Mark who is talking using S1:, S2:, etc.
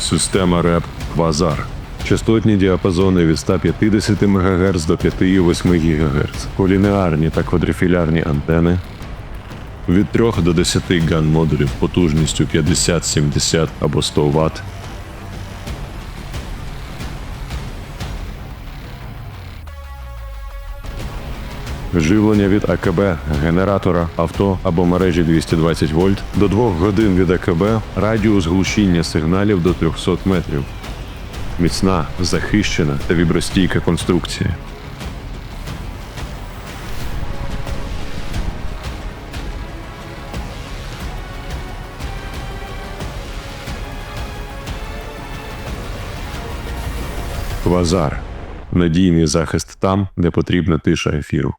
S1: Система РЕП Квазар. Частотні діапазони від 150 МГц до 5,8 ГГц. Колінеарні та квадрифілярні антени. Від 3 до 10 ган модулів потужністю 50, 70 або 100 Вт. Живлення від АКБ, генератора, авто або мережі 220 вольт до 2 годин від АКБ, радіус глушіння сигналів до 300 метрів. Міцна, захищена та вібростійка конструкція. Квазар. Надійний захист там, де потрібна тиша ефіру.